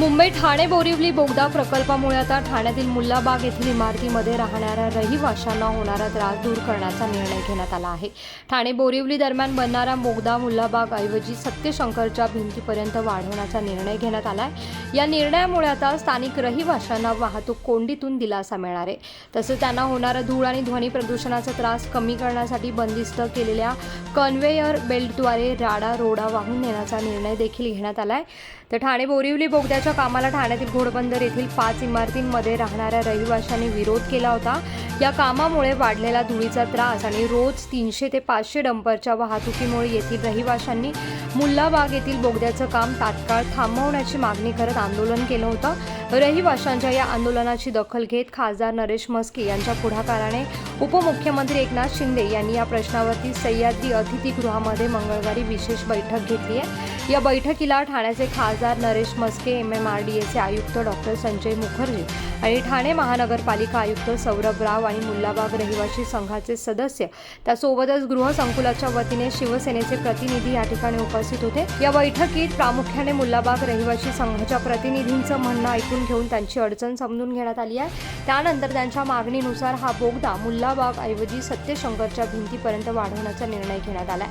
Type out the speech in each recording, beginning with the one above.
मुंबई ठाणे बोरिवली बोगदा प्रकल्पामुळे आता ठाण्यातील मुल्लाबाग येथील इमारतीमध्ये राहणाऱ्या रहिवाशांना होणारा त्रास दूर करण्याचा निर्णय घेण्यात आला आहे. ठाणे बोरिवली दरम्यान बनणारा बोगदा मुल्लाबाग ऐवजी सत्यशंकरच्या भिंतीपर्यंत वाढवण्याचा निर्णय घेण्यात आला आहे या निर्णयामुळे आता स्थानिक रहिवाशांना वाहतूक कोंडीतून दिलासा मिळणार आहे. तसंच त्यांना होणारा धूळ आणि ध्वनी प्रदूषणाचा त्रास कमी करण्यासाठी बंदिस्त केलेल्या कन्व्हेयर बेल्टद्वारे राडा रोडा वाहून नेण्याचा निर्णय देखील घेण्यात आला आहे तर ठाणे बोरिवली बोगद्याच्या कामाला ठाण्यातील घोडबंदर येथील पाच इमारतींमध्ये राहणाऱ्या रहिवाशांनी विरोध केला होता. या कामामुळे वाढलेला धुळीचा त्रास आणि रोज तीनशे ते पाचशे डंपरच्या वाहतुकीमुळे येथील रहिवाशांनी मुल्लाबाग येथील बोगद्याचं काम तात्काळ थांबवण्याची मागणी करत आंदोलन केलं होतं. रहिवाशांच्या या आंदोलनाची दखल घेत खासदार नरेश म्हस्के यांच्या पुढाकाराने उपमुख्यमंत्री एकनाथ शिंदे यांनी या प्रश्नावरती सह्याद्री अतिथीगृहामध्ये मंगळवारी विशेष बैठक घेतली आहे. या बैठकीला ठाण्याचे खासदार Naresh Mhaske M M R D एचे आयुक्त डॉक्टर संजय मुखर्जी आणि ठाणे महानगरपालिका आयुक्त सौरभ राव आणि मुल्लाबाग रहिवासी संघाचे सदस्य. त्यासोबतच गृहसंकुलाच्या वतीने शिवसेनेचे प्रतिनिधी या ठिकाणी उपस्थित होते. या बैठकीत प्रामुख्याने मुल्लाबाग रहिवासी संघाच्या प्रतिनिधींचं म्हणणं ऐकून घेऊन त्यांची अडचण समजून घेण्यात आली आहे. त्यानंतर त्यांच्या मागणीनुसार हा बोगदा मुल्लाबाग ऐवजी सत्यशंकरच्या भिंतीपर्यंत वाढवण्याचा निर्णय घेण्यात आला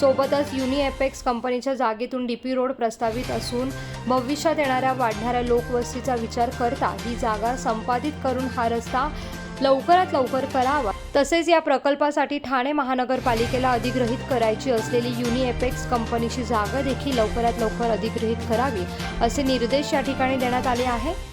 सोबतच युनिएपेक्स कंपनीच्या जागेतून डीपी रोड प्रस्तावित असून भविष्यात येणाऱ्या वाढणाऱ्या लोकवस्तीचा विचार करता ही जागा संपादित करून हा रस्ता लवकरात लवकर करावा. तसेच या प्रकल्पासाठी ठाणे महानगरपालिकेला अधिग्रहित करायची असलेली युनिएपेक्स कंपनीची जागा देखील लवकरात लवकर अधिग्रहित करावी असे निर्देश या ठिकाणी देण्यात आले आहे.